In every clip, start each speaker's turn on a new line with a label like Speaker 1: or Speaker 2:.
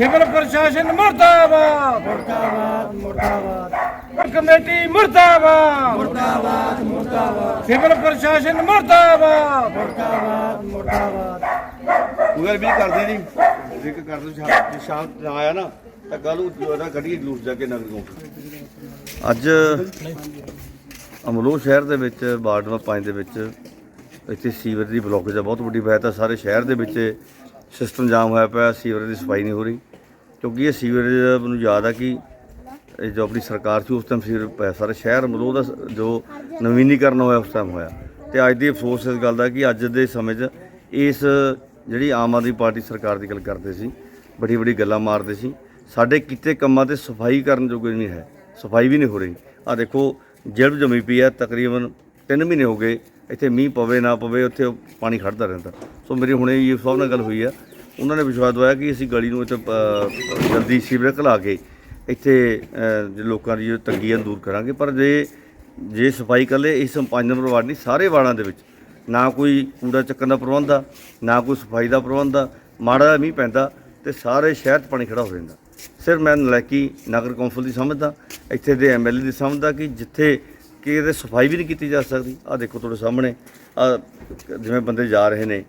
Speaker 1: Civil ਪ੍ਰਸ਼ਾਸਨ ਮੁਰਦਾਬਾਦ।
Speaker 2: ਮੁਰਦਾਬਾਦ ਮੁਰਦਾਬਾਦ।
Speaker 1: ਕਮੇਟੀ ਮੁਰਦਾਬਾਦ।
Speaker 2: ਮੁਰਦਾਬਾਦ ਮੁਰਦਾਬਾਦ।
Speaker 1: ਸਿਵਲ ਪ੍ਰਸ਼ਾਸਨ ਮੁਰਦਾਬਾਦ।
Speaker 2: ਮੁਰਦਾਬਾਦ ਮੁਰਦਾਬਾਦ।
Speaker 3: ਉਹ ਗੱਲ ਵੀ ਨਹੀਂ ਕਰਦੇ ਜੀ ਜ਼ਿਕਰ ਕਰ ਦੋ ਸ਼ਾਮ ਸ਼ਾਮ ਨਾ ਆਇਆ ਨਾ ਤਾਂ ਨੂੰ ਉਹਦਾ ਕੱਢੀਏ ਜਲੂਸ ਜਾ ਕੇ ਨਗਰ ਅੱਜ ਅਮਲੋਹ ਸ਼ਹਿਰ ਦੇ ਵਿੱਚ ਵਾਰਡ ਨੰਬਰ 5 ਦੇ ਵਿੱਚ ਇੱਥੇ ਸੀਵਰ ਦੀ ਬਲੋਕੇਜ ਆ ਬਹੁਤ ਵੱਡੀ ਹੈ ਸਾਰੇ ਸ਼ਹਿਰ ਦੇ ਵਿੱਚ ਸਿਸਟਮ ਜਾਮ ਹੋਇਆ ਪਿਆ, ਸੀਵਰੇਜ ਦੀ ਸਫ਼ਾਈ ਨਹੀਂ ਹੋ ਰਹੀ। ਕਿਉਂਕਿ ਇਹ ਸੀਵਰੇਜ ਮੈਨੂੰ ਯਾਦ ਆ ਕਿ ਇਹ ਜੋ ਆਪਣੀ ਸਰਕਾਰ ਸੀ, ਉਸ ਟਾਈਮ ਸੀਵਰ ਪਿਆ ਸਾਰੇ ਸ਼ਹਿਰ ਅਮਲੋਹ ਦਾ ਜੋ ਨਵੀਨੀਕਰਨ ਹੋਇਆ, ਉਸ ਟਾਈਮ ਹੋਇਆ। ਤੇ ਅੱਜ ਦੀ ਅਫਸੋਸ ਇਸ ਗੱਲ ਦਾ ਕਿ ਅੱਜ ਦੇ ਸਮੇਂ 'ਚ ਇਸ ਜਿਹੜੀ ਆਮ ਆਦਮੀ ਪਾਰਟੀ ਸਰਕਾਰ ਦੀ ਗੱਲ ਕਰਦੇ ਸੀ, ਬੜੀ ਬੜੀ ਗੱਲਾਂ ਮਾਰਦੇ ਸੀ। ਸਾਡੇ ਕੀਤੇ ਕੰਮਾਂ ਤੇ ਸਫ਼ਾਈ ਕਰਨ ਜੋਗੇ ਨਹੀਂ ਹੈ, ਸਫ਼ਾਈ ਵੀ ਨਹੀਂ ਹੋ ਰਹੀ। ਆ ਦੇਖੋ, ਜਲਬ ਜਮੀ ਪਈ ਹੈ, ਤਕਰੀਬਨ 3 ਮਹੀਨੇ ਹੋ ਗਏ, ਇੱਥੇ ਮੀਂਹ ਪਵੇ ਨਾ ਪਵੇ, ਉੱਥੇ ਉਹ ਪਾਣੀ ਖੜਦਾ ਰਹਿੰਦਾ। ਸੋ ਮੇਰੀ ਹੁਣੇ ਇਹ ਸਭ ਨਾਲ ਗੱਲ ਹੋਈ ਆ। ਉਹਨਾਂ ਨੇ ਵਿਸ਼ਵਾਸ ਦਵਾਇਆ ਕਿ ਅਸੀਂ ਗਲੀ ਨੂੰ ਇੱਥੇ ਜਲਦੀ ਸੀਵਰੇਜ ਘਲਾ ਕੇ ਇੱਥੇ ਜੇ ਲੋਕਾਂ ਦੀ ਜੋ ਤੰਗੀ ਹੈ ਦੂਰ ਕਰਾਂਗੇ। ਪਰ ਜੇ ਜੇ ਸਫ਼ਾਈ ਕੱਲੇ ਇਸ ਪੰਜ ਨੰਬਰ ਵਾਰਡ ਨਹੀਂ, ਸਾਰੇ ਵਾਰਡਾਂ ਦੇ ਵਿੱਚ। ਨਾ ਕੋਈ ਕੂੜਾ ਚੱਕਣ ਦਾ ਪ੍ਰਬੰਧ ਆ, ਨਾ ਕੋਈ ਸਫ਼ਾਈ ਦਾ ਪ੍ਰਬੰਧ ਆ। ਮਾੜਾ ਮੀਂਹ ਪੈਂਦਾ ਤੇ ਸਾਰੇ ਸ਼ਹਿਰ 'ਚ ਪਾਣੀ ਖੜਾ ਹੋ ਜਾਂਦਾ। ਸਿਰਫ ਮੈਂ ਨਲੈਕੀ ਨਗਰ ਕੌਂਸਲ ਦੀ ਸਮਝਦਾ, ਇੱਥੇ ਦੇ ਐਮਐਲਏ ਦੀ ਸਮਝਦਾ ਕਿ ਜਿੱਥੇ ਕਿ ਇਹਦੇ ਸਫ਼ਾਈ ਵੀ ਨਹੀਂ ਕੀਤੀ ਜਾ ਸਕਦੀ। ਆ ਦੇਖੋ ਤੁਹਾਡੇ ਸਾਹਮਣੇ ਆ ਜਿਵੇਂ ਬੰਦੇ ਜਾ ਰਹੇ ਨੇ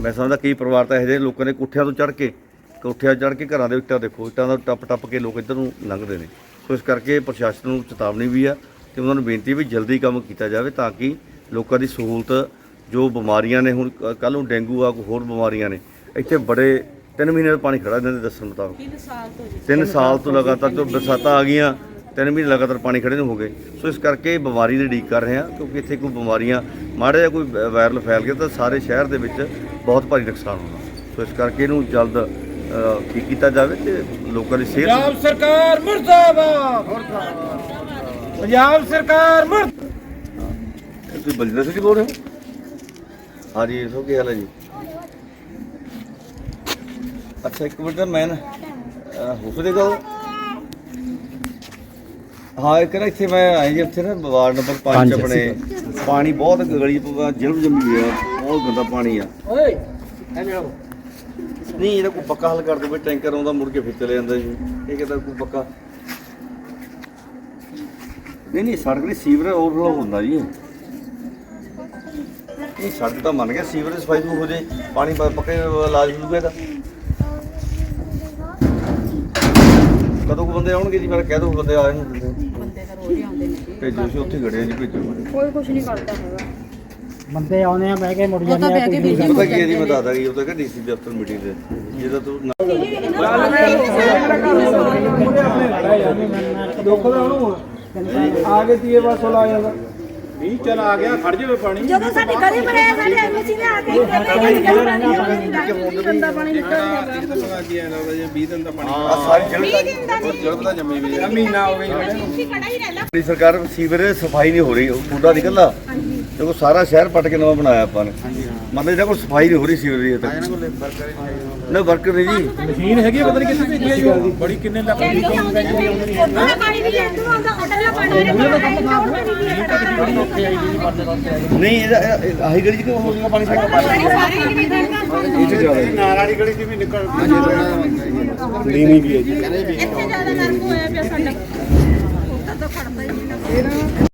Speaker 3: ਮੈਂ ਸਮਝਦਾ ਕਈ ਪਰਿਵਾਰ ਤਾਂ ਇਹੋ ਜਿਹੇ ਲੋਕਾਂ ਨੇ ਕੋਠਿਆਂ ਤੋਂ ਚੜ੍ਹ ਕੇ ਕੋਠਿਆਂ ਚੜ੍ਹ ਕੇ ਘਰਾਂ ਦੇ ਇੱਟਾਂ ਦੇਖੋ ਇੱਟਾਂ ਦਾ ਟੱਪ ਟੱਪ ਕੇ ਲੋਕ ਇੱਧਰ ਨੂੰ ਲੰਘਦੇ ਨੇ। ਸੋ ਇਸ ਕਰਕੇ ਪ੍ਰਸ਼ਾਸਨ ਨੂੰ ਚੇਤਾਵਨੀ ਵੀ ਆ ਤੇ ਉਹਨਾਂ ਨੂੰ ਬੇਨਤੀ ਵੀ ਜਲਦੀ ਕੰਮ ਕੀਤਾ ਜਾਵੇ ਤਾਂ ਕਿ ਲੋਕਾਂ ਦੀ ਸਹੂਲਤ ਜੋ ਬਿਮਾਰੀਆਂ ਨੇ ਹੁਣ ਕੱਲ ਨੂੰ ਡੇਂਗੂ ਆ ਕੋਈ ਹੋਰ ਬਿਮਾਰੀਆਂ ਨੇ ਇੱਥੇ ਬੜੇ 3 ਮਹੀਨੇ ਦਾ ਪਾਣੀ ਖੜਾ ਇਹਨਾਂ ਦੇ ਦੱਸਣ ਮੁਤਾਬਕ। 3 ਸਾਲ ਤੋਂ 3 ਸਾਲ ਤੋਂ ਲਗਾਤਾਰ ਜੋ ਬਰਸਾਤਾਂ ਆ ਗਈਆਂ 3 ਮਹੀਨੇ ਲਗਾਤਾਰ ਪਾਣੀ ਖੜੇ ਨੂੰ ਹੋ ਗਏ। ਸੋ ਇਸ ਕਰਕੇ ਬਿਮਾਰੀ ਦੀ ਉਡੀਕ ਕਰ ਰਹੇ ਹਾਂ ਕਿਉਂਕਿ ਇੱਥੇ ਕੋਈ ਬਿਮਾਰੀਆਂ ਮਾੜਾ ਜਿਹਾ ਕੋਈ ਵਾਇਰਲ ਫੈਲ ਗਿਆ ਤਾਂ ਸਾਰੇ ਸ਼ਹਿਰ ਦੇ ਵਿੱਚ ਬਹੁਤ ਭਾਰੀ ਨੁਕਸਾਨ ਹੋਣਾ। ਸੋ ਇਸ ਕਰਕੇ ਇਹਨੂੰ ਜਲਦ ਠੀਕ ਕੀਤਾ ਜਾਵੇ ਤੇ ਲੋਕਾਂ ਦੀ ਸਿਹਤ
Speaker 1: ਪੰਜਾਬ ਸਰਕਾਰ ਮੁਰਦਾਬਾਦ! ਪੰਜਾਬ ਸਰਕਾਰ ਮੁਰਦ
Speaker 3: ਤੁਸੀਂ ਬਲਜਿੰਦਰ ਸਿੰਘ ਜੀ ਬੋਲ ਰਹੇ ਹੋ? ਹਾਂਜੀ ਸੋ ਕੀ ਹਾਲ ਹੈ ਜੀ? ਅੱਛਾ ਇੱਕ ਮਿੰਟ ਮੈਂ ਨਾ ਹੋ ਸਕੇਗਾ ਉਹ? ਹਾਂ ਇੱਕ ਨਾ ਇੱਥੇ ਮੈਂ ਆਈ ਜੀ ਉੱਥੇ ਨਾ ਵਾਰਡ ਨੰਬਰ 5 ਆਪਣੇ ਪਾਣੀ ਬਹੁਤ ਗਲੀ ਜਿਲਮ ਜੰਮੀ ਹੋਈ ਆ। ਬਹੁਤ ਗੰਦਾ ਪਾਣੀ ਆ।
Speaker 1: ਓਏ
Speaker 3: ਨਹੀਂ ਇਹਦਾ ਕੋਈ ਪੱਕਾ ਹੱਲ ਕਰ ਦੋ ਵੀ ਟੈਂਕਰ ਆਉਂਦਾ ਮੁੜ ਕੇ ਫਿਰ ਚਲੇ ਜਾਂਦਾ ਜੀ। ਇਹ ਕਹਿੰਦਾ ਕੋਈ ਪੱਕਾ? ਨਹੀਂ ਨਹੀਂ ਸੜਕ ਦੀ ਸੀਵਰ ਓਵਰਫਲੋ ਹੁੰਦਾ ਜੀ। ਇਹ ਸੜਕ ਤਾਂ ਮੰਨ ਗਿਆ ਸੀਵਰ ਦੀ ਸਫ਼ਾਈ ਹੋ ਜੇ ਪਾਣੀ ਪੱਕੇ ਇਲਾਜ ਹੋਊਗਾ ਇਹਦਾ। ਕਦੋਂ ਕੋ ਬੰਦੇ ਆਉਣਗੇ ਜੀ? ਮੈਂ ਕਹਿ ਦੋ ਬੰਦੇ ਆ ਜਾਣ
Speaker 4: ਬੰਦੇ ਤਾਂ ਰੋਜ਼ ਹੀ ਆਉਂਦੇ ਨੇ ਜੀ।
Speaker 3: ਭੇਜੋ ਸੀ ਉੱਥੇ ਖੜੇ ਆ ਜੀ ਭੇਜੋ।
Speaker 4: ਕੋਈ ਕੁਝ ਨਹੀਂ ਕਰਦਾ ਹੈਗਾ।
Speaker 2: ਬੰਦੇ ਆਉਨੇ ਆ ਬਹਿ ਕੇ ਮੁੜ
Speaker 4: ਉਹ ਤਾਂ
Speaker 2: ਜਾਂਦੇ ਆ
Speaker 4: ਬਹਿ ਕੇ ਬਿਜ਼ੀ
Speaker 3: ਪਤਾ ਕੀ ਮੈਂ ਦੱਸਦਾ ਕਿ ਉਹ ਤਾਂ ਕਿ ਡੀਸੀ ਦਫ਼ਤਰ ਮੀਟਿੰਗ ਦੇ ਜਿਹਦਾ ਤੂੰ ਨਾ-
Speaker 1: ਦੁੱਖ ਦਾ ਉਹਨੂੰ ਆ ਕੇ ਤੀਏ ਵਾਰ ਸੋਲਾ ਆ ਜਾਂਦਾ ਨਹੀਂ ਚਲ ਆ ਗਿਆ ਖੜ ਜਾਵੇ ਪਾਣੀ।
Speaker 5: ਜਦੋਂ ਸਾਡੇ ਘਰੇ ਬਣਾਇਆ ਸਾਡੇ ਐਮਸੀ ਨੇ ਆ ਕੇ ਗੰਦਾ ਪਾਣੀ ਨਿਕਲ ਜਾਂਦਾ।
Speaker 3: ਆ ਸਾਰੀ ਜਗ੍ਹਾ
Speaker 1: ਮਹੀਨਾ ਹੋ ਗਿਆ।
Speaker 3: ਸਰਕਾਰ ਸੀਵਰੇਜ ਸਫ਼ਾਈ ਨਹੀਂ ਹੋ ਰਹੀ ਉਹ ਕੂੜਾ ਨਿਕਲਦਾ। ਦੇਖੋ ਸਾਰਾ ਸ਼ਹਿਰ ਪੱਟ ਕੇ ਨਵਾਂ ਬਣਾਇਆ ਆਪਾਂ ਨੇ। ਮਤਲਬ ਇਹਨਾਂ ਕੋਲ ਸਫ਼ਾਈ ਨਹੀਂ ਹੋ ਰਹੀ ਸੀਵਰੇਜ ਤੱਕ। ਨਾ ਵਰਕਰ ਨਹੀਂ ਜੀ।
Speaker 1: ਮਸ਼ੀਨ ਹੈਗੀ ਪਤਾ ਨਹੀਂ ਕਿੱਥੇ ਭੇਜੀ ਹੈ ਜੀ ਬੜੀ ਕਿੰਨੇ ਲੱਖ ਦੀ
Speaker 5: ਉਹਦਾ ਪਾਣੀ ਵੀ ਜੰਦੂ ਆਉਂਦਾ ਅਟਲਾ ਪਾਣੀ
Speaker 3: ਨਹੀਂ ਇਹਦਾ ਇਹ- ਇਹ- ਆਹੀ ਗਲੀ ਚ ਕਿਉਂ ਹੋ ਗਿਆ ਪਾਣੀ ਸਾਰਾ ਇਹ ਚ ਜ਼ਿਆਦਾ।
Speaker 1: ਨਾਲ ਵਾਲੀ ਗਲੀ 'ਚ ਵੀ ਨਿਕਲ
Speaker 3: ਨੀਵੀਂ ਵੀ ਹੈ ਜੀ।
Speaker 5: ਇੱਥੇ ਜ਼ਿਆਦਾ ਨਰਕ ਹੋਇਆ ਪਿਆ ਸਾਡਾ। ਉੱਧਰ ਤਾਂ ਖੜਦਾ ਹੀ ਨਹੀਂ